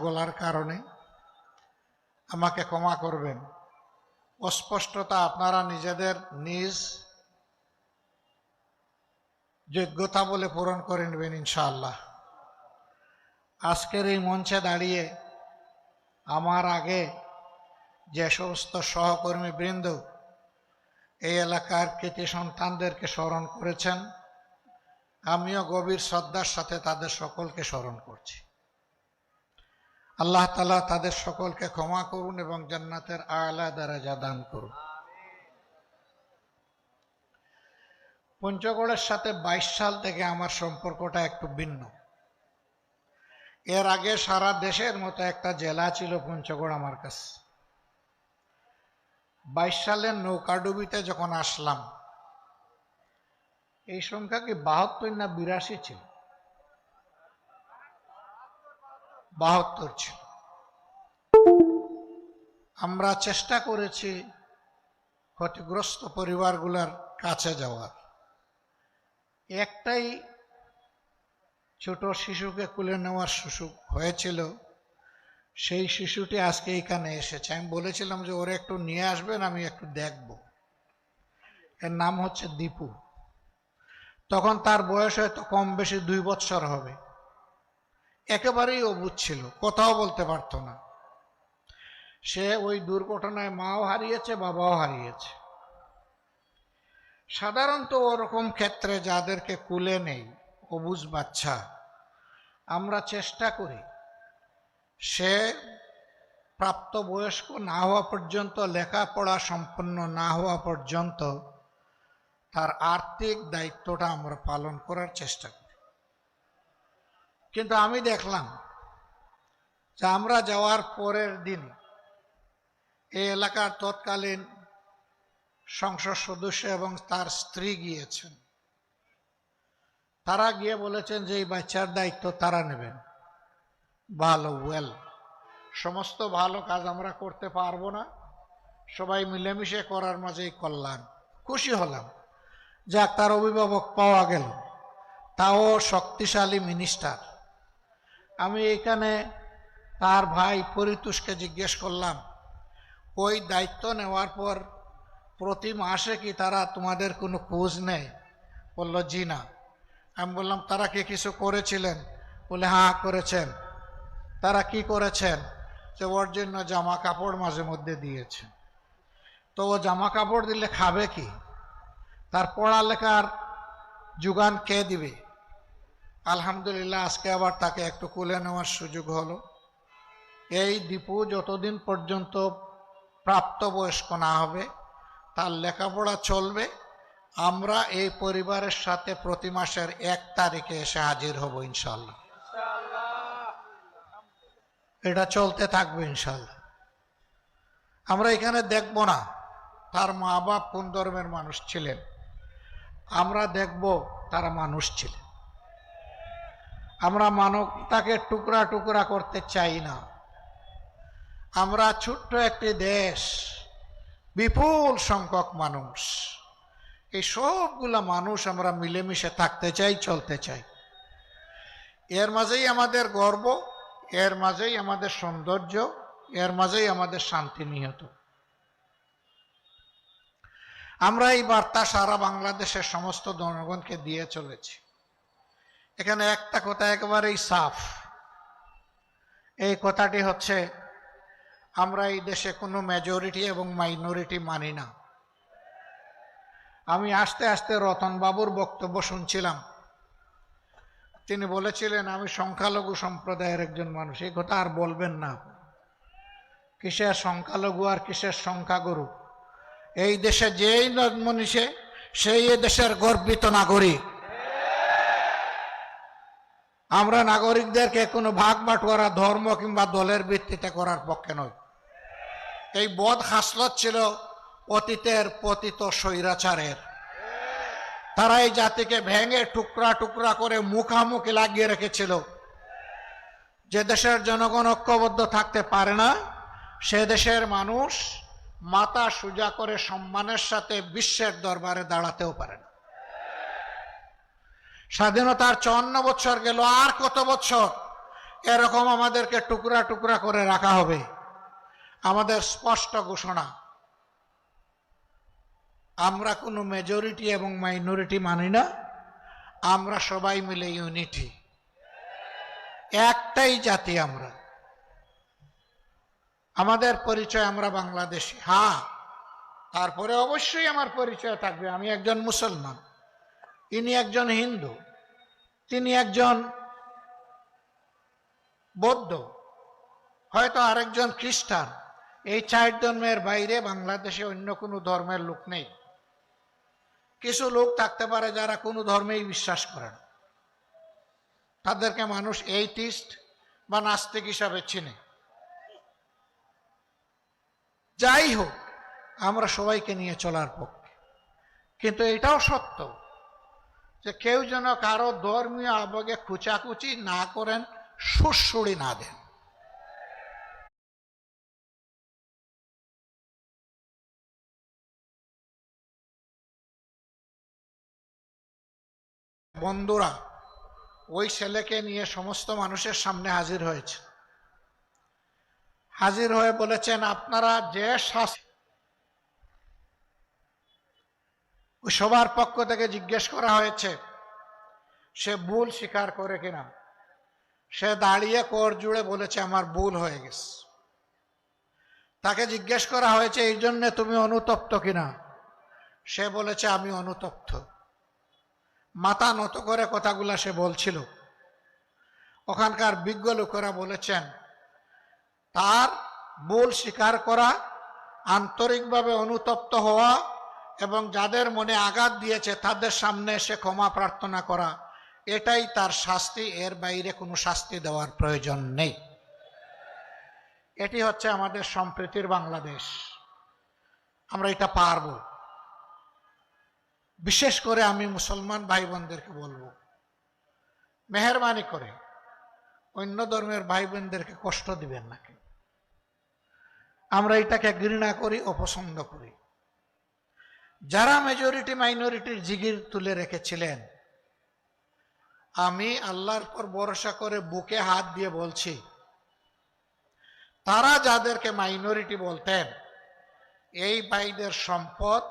বলার কারণে আমাকে ক্ষমা করবেন। অস্পষ্টতা আপনারা নিজেদের নিজ যোগ্যতা বলে পূরণ করে নেবেন ইনশাআল্লাহ। আজকের এই মঞ্চে দাঁড়িয়ে আমার আগে যে সমস্ত সহকর্মী বৃন্দ এই এলাকার কৃতি সন্তানদেরকে স্মরণ করেছেন, আমিও গভীর শ্রদ্ধার সাথে তাদের সকলকে স্মরণ করছি। আল্লাহ তালা তাদের সকলকে ক্ষমা করুন এবং জান্নাতের আলা যা দান করুন। পঞ্চগড়ের সাথে বাইশ সাল থেকে আমার সম্পর্কটা একটু ভিন্ন। এর আগে সারা দেশের মতো একটা জেলা ছিল পঞ্চগড় আমার কাছে। বাইশ সালের নৌকাডুবিতে যখন আসলাম, এই সংখ্যা কি বাহাত্তর না বিরাশি ছিল? বাহাত্তর ছিল। আমরা চেষ্টা করেছি ক্ষতিগ্রস্ত পরিবারগুলোর কাছে যাওয়ার। একটাই ছোট শিশুকে কুলে নেওয়ার সুযোগ হয়েছিল, সেই শিশুটি আজকে এখানে এসেছে। আমি বলেছিলাম যে ওরা একটু নিয়ে আসবেন, আমি একটু দেখব। এর নাম হচ্ছে দীপু। তখন তার বয়স হয়তো কম বেশি দুই বছর হবে। একেবারেই অবুধ ছিল, কথাও বলতে পারতো না। সে ওই দুর্ঘটনায় মাও হারিয়েছে, বাবাও হারিয়েছে। সাধারণত ওরকম ক্ষেত্রে যাদেরকে কুলে নেই অবুজ বাচ্চা, আমরা চেষ্টা করি। সে প্রাপ্তবয়স্ক না হওয়া পর্যন্ত, লেখাপড়া সম্পন্ন না হওয়া পর্যন্ত তার আর্থিক দায়িত্বটা আমরা পালন করার চেষ্টা করি। কিন্তু আমি দেখলাম যে আমরা যাওয়ার পরের দিন এই এলাকার তৎকালীন সংসদ সদস্য এবং তার স্ত্রী গিয়েছেন। তারা গিয়ে বলেছেন যে এই বাচ্চার দায়িত্ব তারা নেবেন। ভালো ওয়েল সমস্ত ভালো কাজ আমরা করতে পারব না। সবাই মিলেমিশে করার মাঝেই কল্যাণ। খুশি হলাম। যাক, তার অভিভাবক পাওয়া গেল। তাও শক্তিশালী মিনিস্টার আমি এখানে তার ভাই পরিতুষকে জিজ্ঞেস করলাম, ওই দায়িত্ব নেওয়ার পর প্রতি মাসে কি তারা তোমাদের কোনো খোঁজ নেয়? বলল, জি না। আমি বললাম, তারা কি কিছু করেছিলেন? বলে হ্যাঁ করেছেন। তারা কি করেছেন? যে ওর জন্য জামা কাপড় মাঝে মধ্যে দিয়েছেন। তো ও জামা কাপড় দিলে খাবে কি? তার পড়ালেখার যোগান কে দিবে? আলহামদুলিল্লাহ, আজকে আবার তাকে একটু কুলে নেওয়ার সুযোগ হলো। এই দীপু যতদিন পর্যন্ত প্রাপ্তবয়স্ক না হবে, তার লেখাপড়া চলবে। আমরা এই পরিবারের সাথে প্রতি মাসের এক তারিখে এসে হাজির হব ইনশাল্লাহ এটা চলতে থাকবে ইনশাল্লাহ আমরা এখানে দেখব না, তার মা বাপ কোন ধর্মের মানুষ ছিলেন। আমরা দেখব তারা মানুষ ছিলেন। আমরা মানবতাকে টুকরা টুকরা করতে চাই না। আমরা ছোট্ট একটি দেশ, বিপুল সংখ্যক মানুষ। এই সবগুলা মানুষ আমরা মিলেমিশে থাকতে চাই, চলতে চাই। এর মাঝেই আমাদের গর্ব, এর মাঝেই আমাদের সৌন্দর্য, এর মাঝেই আমাদের শান্তি নিহত। আমরা এই বার্তা সারা বাংলাদেশের সমস্ত জনগণকে দিয়ে চলেছি। এখানে একটা কথা একেবারেই সাফ। এই কথাটি হচ্ছে, আমরা এই দেশে কোনো মেজরিটি এবং মাইনরিটি মানি না। আমি আস্তে আস্তে রতনবাবুর বক্তব্য শুনছিলাম। তিনি বলেছিলেন, আমি সংখ্যালঘু সম্প্রদায়ের একজন মানুষ, এই কথা আর বলবেন না। কিসের সংখ্যালঘু আর কিসের সংখ্যাগুরু? এই দেশে যেই মনীষে, সেই এ দেশের গর্বিত নাগরিক। আমরা নাগরিকদেরকে কোনো ভাগ বাটোয়ারা ধর্ম কিংবা দলের ভিত্তিতে করার পক্ষে নয় এই বদ হাসলত ছিল অতীতের পতিত স্বৈরাচারের। তারা এই জাতিকে ভেঙে টুকরা টুকরা করে মুখামুখি লাগিয়ে রেখেছিল। যে দেশের জনগণ ঐক্যবদ্ধ থাকতে পারে না, সে দেশের মানুষ মাথা সোজা করে সম্মানের সাথে বিশ্বের দরবারে দাঁড়াতেও পারে না। স্বাধীনতার চুয়ান্ন বছর গেল, আর কত বছর এরকম আমাদেরকে টুকরা টুকরা করে রাখা হবে। আমাদের স্পষ্ট ঘোষণা, আমরা কোনো মেজরিটি এবং মাইনরিটি মানি না, আমরা সবাই মিলে ইউনিটি একটাই জাতি আমরা। আমাদের পরিচয় আমরা বাংলাদেশি। হ্যাঁ তারপরে অবশ্যই আমার পরিচয় থাকবে। আমি একজন মুসলমান। ইনি একজন হিন্দু, তিনি একজন বৌদ্ধ, হয়তো আরেকজন খ্রিস্টান। এই চার ধর্মের বাইরে বাংলাদেশে অন্য কোনো ধর্মের লোক নেই। কিছু লোক থাকতে পারে যারা কোনো ধর্মেই বিশ্বাস করেন তাদেরকে মানুষ এইটিস্ট বা নাস্তিক হিসাবে চিনে। যাই হোক, আমরা সবাইকে নিয়ে চলার পক্ষে। কিন্তু এটাও সত্য যে কেউ যেন কারও ধর্মীয় আবেগে খুচাকুচি না করেন, সুড়সুড়ি না দেন। বন্ধুরা, ওই ছেলেকে নিয়ে সমস্ত মানুষের সামনে হাজির হয়েছে। হাজির হয়ে বলেছেন, আপনারা যে শাস্তি ওই সবার পক্ষ থেকে জিজ্ঞেস করা হয়েছে, সে ভুল স্বীকার করে কিনা? সে দাঁড়িয়ে কর জুড়ে বলেছে, আমার ভুল হয়ে গেছে। তাকে জিজ্ঞেস করা হয়েছে, এই জন্যে তুমি অনুতপ্ত কিনা? সে বলেছে, আমি অনুতপ্ত। মাথা নত করে কথাগুলা সে বলছিল। ওখানকার বিজ্ঞ লোকেরা বলেছেন, তার ভুল স্বীকার করা আন্তরিকভাবে অনুতপ্ত হওয়া এবং যাদের মনে আঘাত দিয়েছে, তাদের সামনে এসে ক্ষমা প্রার্থনা করা। এটাই তার শাস্তি, এর বাইরে কোনো শাস্তি দেওয়ার প্রয়োজন নেই। এটি হচ্ছে আমাদের সম্প্রীতির বাংলাদেশ। আমরা এটা পারব। বিশেষ করে আমি মুসলমান ভাই বোনদেরকে বলব, মেহরবানি করে। অন্য ধর্মের ভাই বোনদেরকে কষ্ট দিবেন না কেউ আমরা এটাকে ঘৃণা করি, অপছন্দ করি। যারা মেজরিটি মাইনরিটির জিগির তুলে রেখেছিলেন, আমি আল্লাহর পর ভরসা করে বুকে হাত দিয়ে বলছি, তারা যাদেরকে মাইনরিটি বলতেন, এই ভাইদের সম্পদ,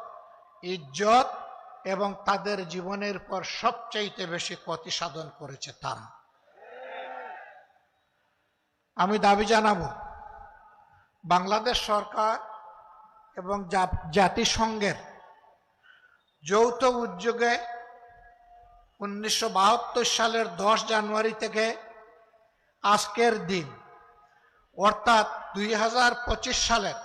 ইজ্জত এবং তাদের জীবনের পর সবচাইতে বেশি ক্ষতি সাধন করেছে তারা। আমি দাবি জানাব, বাংলাদেশ সরকার এবং জাতিসংঘের যৌথ উদ্যোগে উনিশশো বাহাত্তর সালের দশ জানুয়ারি থেকে আজকের দিন, অর্থাৎ দুই হাজার পঁচিশ সালের